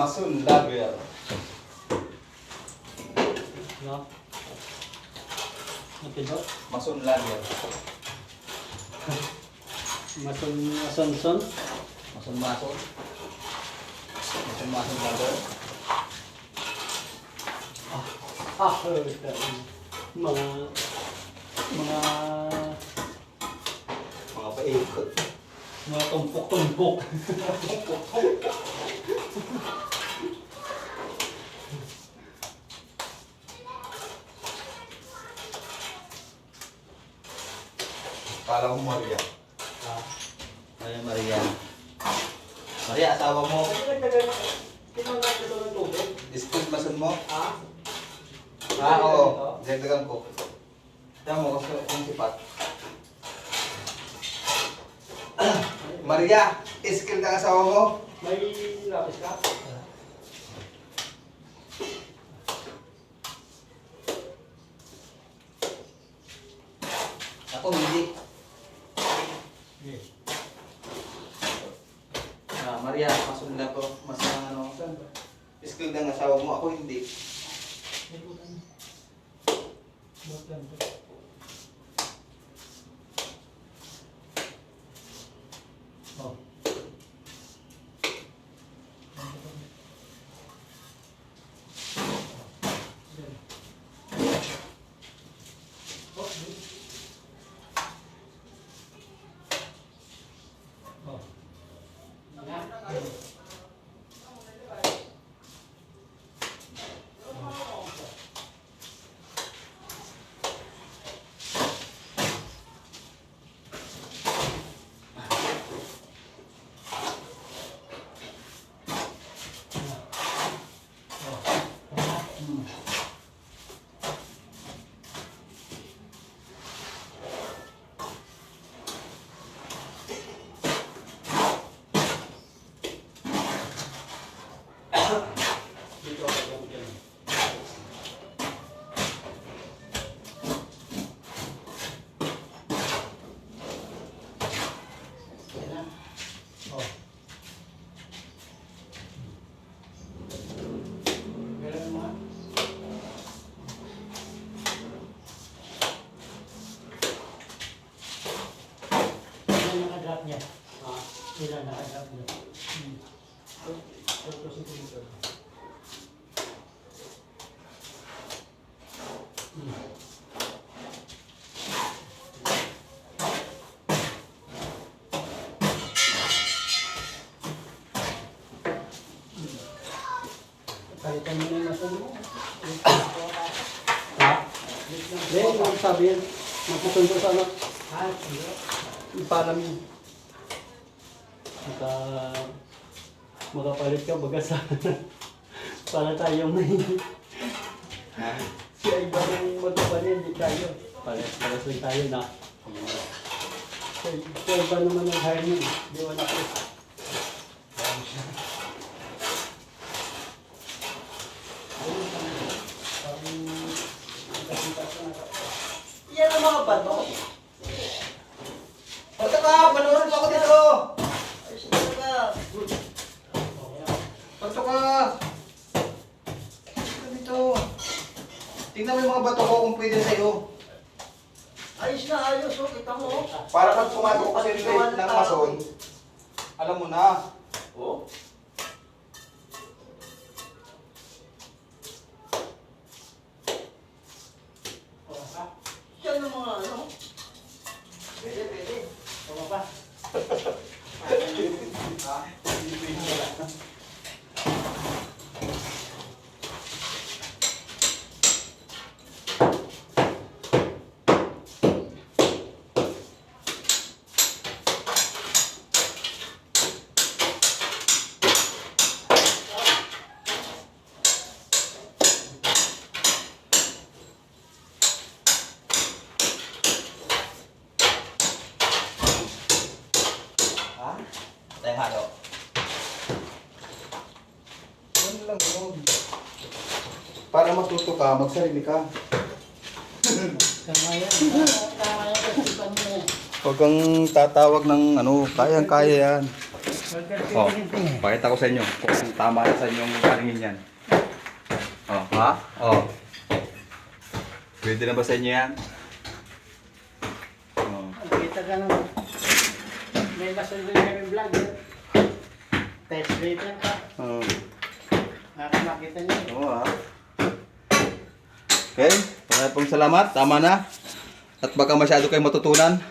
Masun Lager. No? Matido? Masun Lager. Mason, mason, son? Masun Masun. Masun Masun Lager. Ah, eh, mga, mga, Mga paikot. mga tumpok-tumpok. Ko Maria. Ah, Ay, Maria. Maria, asawa mo. Discount masun mo? ah, Ah, oo. Dagdagan ko. Tama mo, kasi kung sipat. Maria, skill ng asawa mo? may lapis ka? Ako hindi. Yes. Ah, Maria, ko. Mas ano, skill ng asawa mo. Ako hindi. Oh. Dito ako lang dyan. Oh. Meron mo nga. Ilan nakadrop niya? Ilan nakadrop niya? Hmm. Hmm. Palitan mo na yung masun mo. Ha? Hindi, yung sabi yan. Magsusundo sa ano. Ha? Ipalam yun. Maka... Makapalit ka baga sa... Para tayo may... Ha? Siya iba ng magkapalit, hindi tayo. Pares, pares lang tayo na. Siya, siya iba naman ang hire niya. Di wala ko. Yan ang mga bato. Bata ka! Panoorin mo ako dito! Ayos na ka. Bata ka! Dito, dito. Tingnan mo yung mga bato ko kung pwede sa'yo. Ayos na ayos. Oh, kita mo. oh. Para pag pumasok ka sa rin ng mason, alam mo na. Oh. Yan ang mga ano. Tayo halo. Yan lang yun. Para matuto ka, magsarili ka. Tama yan. Tama yan. Kasipan mo. Huwag kang tatawag ng ano, kayang-kaya yan. Oh, pakita ko sa inyo kung tama na sa inyong paningin yan. Oh, ha? Oh. Pwede na ba sa inyo yan? Oh. Kita ka naman. May na yung vlog. Test rate lang ka. Oh. Makakita niyo. Oo, ha? Okay, maraming salamat. Tama na. At baka masyado kayo matutunan.